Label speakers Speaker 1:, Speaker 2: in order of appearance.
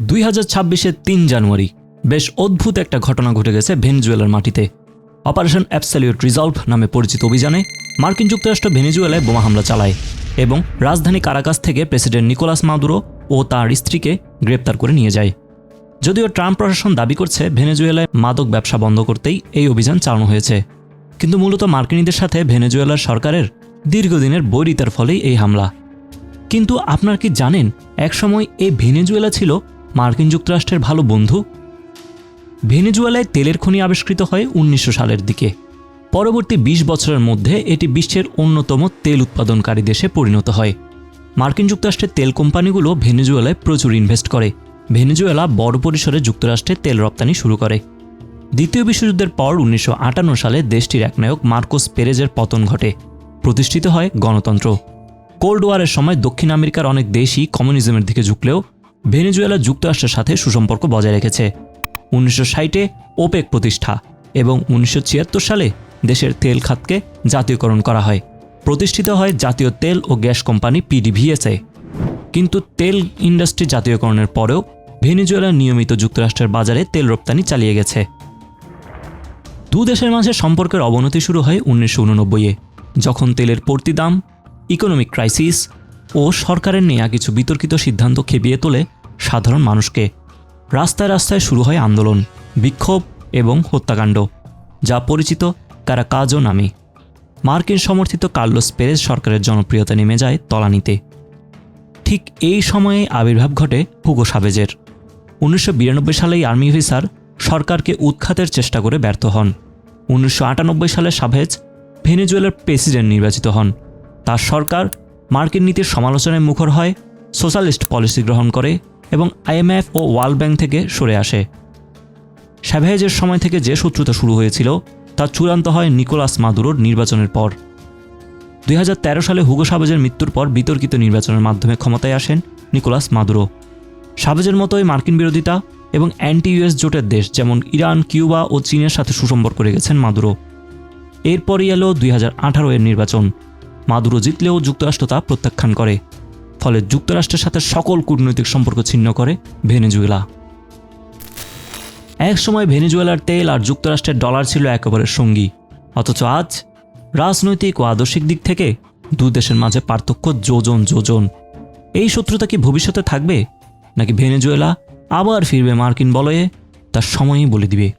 Speaker 1: দুই হাজার ছাব্বিশের তিন জানুয়ারি বেশ অদ্ভুত একটা ঘটনা ঘটে গেছে ভেনেজুয়েলার মাটিতে। অপারেশন অ্যাবসলিউট রিজলভ নামে পরিচিত অভিযানে মার্কিন যুক্তরাষ্ট্র ভেনেজুয়েলায় বোমা হামলা চালায় এবং রাজধানী কারাকাস থেকে প্রেসিডেন্ট নিকোলাস মাদুরো ও তার স্ত্রীকে গ্রেপ্তার করে নিয়ে যায়। যদিও ট্রাম্প প্রশাসন দাবি করছে ভেনেজুয়েলায় মাদক ব্যবসা বন্ধ করতেই এই অভিযান চালানো হয়েছে। কিন্তু মূলত মার্কিনীদের সাথে ভেনেজুয়েলার সরকারের দীর্ঘদিনের বৈরিতার ফলেই এই হামলা। কিন্তু আপনারা কি জানেন, একসময় এই ভেনেজুয়েলা ছিল মার্কিন যুক্তরাষ্ট্রের ভালো বন্ধু? ভেনেজুয়েলায় তেলের খনি আবিষ্কৃত হয় উনিশশো সালের দিকে। পরবর্তী ২০ বছরের মধ্যে এটি বিশ্বের অন্যতম তেল উৎপাদনকারী দেশে পরিণত হয়। মার্কিন যুক্তরাষ্ট্রের তেল কোম্পানিগুলো ভেনেজুয়েলায় প্রচুর ইনভেস্ট করে। ভেনেজুয়েলা বড় পরিসরে যুক্তরাষ্ট্রে তেল রপ্তানি শুরু করে। দ্বিতীয় বিশ্বযুদ্ধের পর উনিশশো আটান্ন সালে দেশটির একনায়ক মার্কোস পেরেজের পতন ঘটে। প্রতিষ্ঠিত হয় গণতন্ত্র। কোল্ড ওয়ারের সময় দক্ষিণ আমেরিকার অনেক দেশই কমিউনিজমের দিকে ঝুঁকলেও ভেনেজুয়েলা যুক্তরাষ্ট্রের সাথে সুসম্পর্ক বজায় রেখেছে। উনিশশো ষাটে ওপেক প্রতিষ্ঠা এবং উনিশশো ছিয়াত্তর সালে দেশের তেল খাতকে জাতীয়করণ করা হয়। প্রতিষ্ঠিত হয় জাতীয় তেল ও গ্যাস কোম্পানি পিডিভিএসএ। কিন্তু তেল ইন্ডাস্ট্রি জাতীয়করণের পরেও ভেনেজুয়েলা নিয়মিত যুক্তরাষ্ট্রের বাজারে তেল রপ্তানি চালিয়ে গেছে। দু দেশের মাঝে সম্পর্কের অবনতি শুরু হয় উনিশশো উননব্বইয়ে, যখন তেলের পড়তি দাম ইকোনমিক ক্রাইসিস ও সরকারের নেয়া কিছু বিতর্কিত সিদ্ধান্ত খেপিয়ে তোলে সাধারণ মানুষকে। রাস্তায় রাস্তায় শুরু হয় আন্দোলন, বিক্ষোভ এবং হত্যাকাণ্ড, যা পরিচিত কারাকাজো নামে। মার্কিন সমর্থিত কার্লোস পেরেজ সরকারের জনপ্রিয়তা নেমে যায় তলানিতে। ঠিক এই সময়ে আবির্ভাব ঘটে হুগো সাবেজের। উনিশশো সালে আর্মি অফিসার সরকারকে উৎখাতের চেষ্টা করে ব্যর্থ হন। উনিশশো আটানব্বই সালে সাভেজ ভেনেজুয়েলার প্রেসিডেন্ট নির্বাচিত হন। তার সরকার মার্কিন নীতির সমালোচনায় মুখর হয় সোশ্যালিস্ট পলিসি গ্রহণ করে এবং আইএমএফ ও ওয়ার্ল্ড ব্যাংক থেকে সরে আসে। স্যাভেজের সময় থেকে যে শত্রুতা শুরু হয়েছিল, তা চূড়ান্ত হয় নিকোলাস মাদুরোর নির্বাচনের পর। দুই হাজার তেরো সালে হুগো সাবেজের মৃত্যুর পর বিতর্কিত নির্বাচনের মাধ্যমে ক্ষমতায় আসেন নিকোলাস মাদুরো। সাবেজের মতোই মার্কিন বিরোধিতা এবং অ্যান্টি ইউএস জোটের দেশ, যেমন ইরান, কিউবা ও চীনের সাথে সুসম্পর্ক রেখেছেন মাদুরো। এরপরই এলো দুই হাজার আঠারো এর নির্বাচন। মাদুরো জিতলেও যুক্তরাষ্ট্র তা প্রত্যাখ্যান করে। ফলে যুক্তরাষ্ট্রের সাথে সকল কূটনৈতিক সম্পর্ক ছিন্ন করে ভেনেজুয়েলা। এক সময় ভেনেজুয়েলার তেল আর যুক্তরাষ্ট্রের ডলার ছিল একেবারে সঙ্গী। অথচ আজ রাজনৈতিক ও আদর্শিক দিক থেকে দু দেশের মাঝে পার্থক্য যোজন যোজন। এই শত্রুতা কি ভবিষ্যতে থাকবে? নাকি ভেনেজুয়েলা আবার ফিরবে মার্কিন বলয়ে? তার সময়ই বলে দিবে।